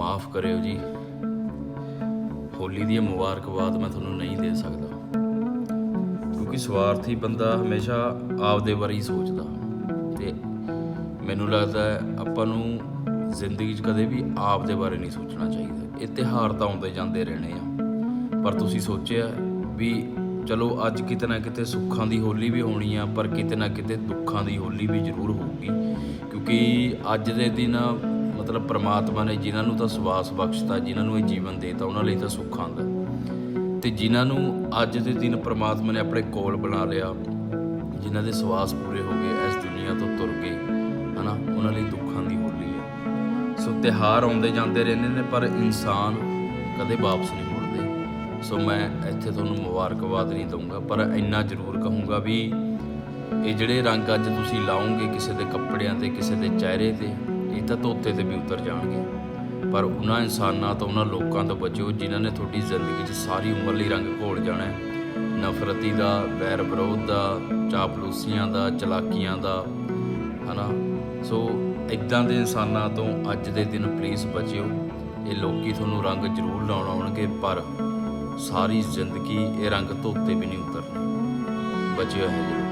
ਮਾਫ ਕਰਿਓ ਜੀ। ਹੋਲੀ ਦੀ ਇਹ ਮੁਬਾਰਕਬਾਦ ਮੈਂ ਤੁਹਾਨੂੰ ਨਹੀਂ ਦੇ ਸਕਦਾ। ਕਿਉਂਕਿ ਸਵਾਰਥੀ ਬੰਦਾ ਹਮੇਸ਼ਾ ਆਪਦੇ ਬਾਰੇ ਹੀ ਸੋਚਦਾ। ਤੇ ਮੈਨੂੰ ਲੱਗਦਾ ਆਪਾਂ ਨੂੰ ਜ਼ਿੰਦਗੀ 'ਚ ਕਦੇ ਵੀ ਆਪਦੇ ਬਾਰੇ ਨਹੀਂ ਸੋਚਣਾ ਚਾਹੀਦਾ। ਇਹ ਤਿਉਹਾਰ ਤਾਂ ਆਉਂਦੇ ਜਾਂਦੇ ਰਹਿਣੇ ਆ। ਪਰ ਤੁਸੀਂ ਸੋਚਿਆ ਵੀ ਚਲੋ ਅੱਜ ਕਿਤੇ ਨਾ ਕਿਤੇ ਸੁੱਖਾਂ ਦੀ ਹੋਲੀ ਵੀ ਹੋਣੀ ਆ, ਪਰ ਕਿਤੇ ਨਾ ਕਿਤੇ ਦੁੱਖਾਂ ਦੀ ਹੋਲੀ ਵੀ ਜ਼ਰੂਰ ਹੋਊਗੀ। ਕਿਉਂਕਿ ਅੱਜ ਦੇ ਦਿਨ ਮਤਲਬ ਪ੍ਰਮਾਤਮਾ ਨੇ ਜਿਨ੍ਹਾਂ ਨੂੰ ਤਾਂ ਸਵਾਸ ਬਖਸ਼ਤਾ, ਜਿਨ੍ਹਾਂ ਨੂੰ ਇਹ ਜੀਵਨ ਦੇਤਾ, ਉਹਨਾਂ ਲਈ ਤਾਂ ਸੁੱਖ ਆਂਦਾ ਤੇ ਜਿਨ੍ਹਾਂ ਨੂੰ ਅੱਜ ਦੇ ਦਿਨ ਪ੍ਰਮਾਤਮਾ ਨੇ ਆਪਣੇ ਕੋਲ ਬਣਾ ਲਿਆ, ਜਿਨ੍ਹਾਂ ਦੇ ਸਵਾਸ ਪੂਰੇ ਹੋ ਗਏ, ਇਸ ਦੁਨੀਆ ਤੋਂ ਤੁਰ ਗਏ, ਹਨਾ? ਉਹਨਾਂ ਲਈ ਦੁੱਖਾਂ ਦੀ ਹੋਲੀ ਹੈ। ਸੋ ਤਿਉਹਾਰ ਆਉਂਦੇ ਜਾਂਦੇ ਰਹਿੰਦੇ ਨੇ, ਪਰ ਇਨਸਾਨ ਕਦੇ ਵਾਪਸ ਨਹੀਂ ਮੁੜਦੇ। ਸੋ ਮੈਂ ਇੱਥੇ ਤੁਹਾਨੂੰ ਮੁਬਾਰਕਬਾਦ ਨਹੀਂ ਦਊਂਗਾ, ਪਰ ਇੰਨਾ ਜ਼ਰੂਰ ਕਹੂੰਗਾ ਵੀ ਇਹ ਜਿਹੜੇ ਰੰਗ ਅੱਜ ਤੁਸੀਂ ਲਾਓਗੇ ਕਿਸੇ ਦੇ ਕੱਪੜਿਆਂ ਤੇ, ਕਿਸੇ ਦੇ ਚਿਹਰੇ ਤੇ ਇਹ ਤਾਂ ਧੋਤੇ ਤੇ ਵੀ ਉਤਰ ਜਾਣਗੇ। ਪਰ ਉਹਨਾਂ ਇਨਸਾਨਾਂ ਤੋਂ, ਉਹਨਾਂ ਲੋਕਾਂ ਤੋਂ ਬਚਿਓ ਜਿਨ੍ਹਾਂ ਨੇ ਤੁਹਾਡੀ ਜ਼ਿੰਦਗੀ 'ਚ ਸਾਰੀ ਉਮਰ ਲਈ ਰੰਗ ਘੋਲ ਜਾਣਾ ਹੈ। ਨਫ਼ਰਤੀ ਦਾ, ਵੈਰ ਵਿਰੋਧ ਦਾ, ਚਾਪਲੂਸੀਆਂ ਦਾ, ਚਲਾਕੀਆਂ ਦਾ, ਹਨਾ? ਸੋ ਇਦਾਂ ਦੇ ਇਨਸਾਨਾਂ ਤੋਂ ਅੱਜ ਦੇ ਦਿਨ ਪਲੀਜ਼ ਬਚਿਓ। ਇਹ ਲੋਕੀ ਤੁਹਾਨੂੰ ਰੰਗ ਜ਼ਰੂਰ ਲਾਉਣ ਆਉਣਗੇ, ਪਰ ਸਾਰੀ ਜ਼ਿੰਦਗੀ ਇਹ ਰੰਗ ਧੋਤੇ ਵੀ ਨਹੀਂ ਉਤਰਨੇ। ਬਚਿਓ ਹੈ ਜ਼ਰੂਰ।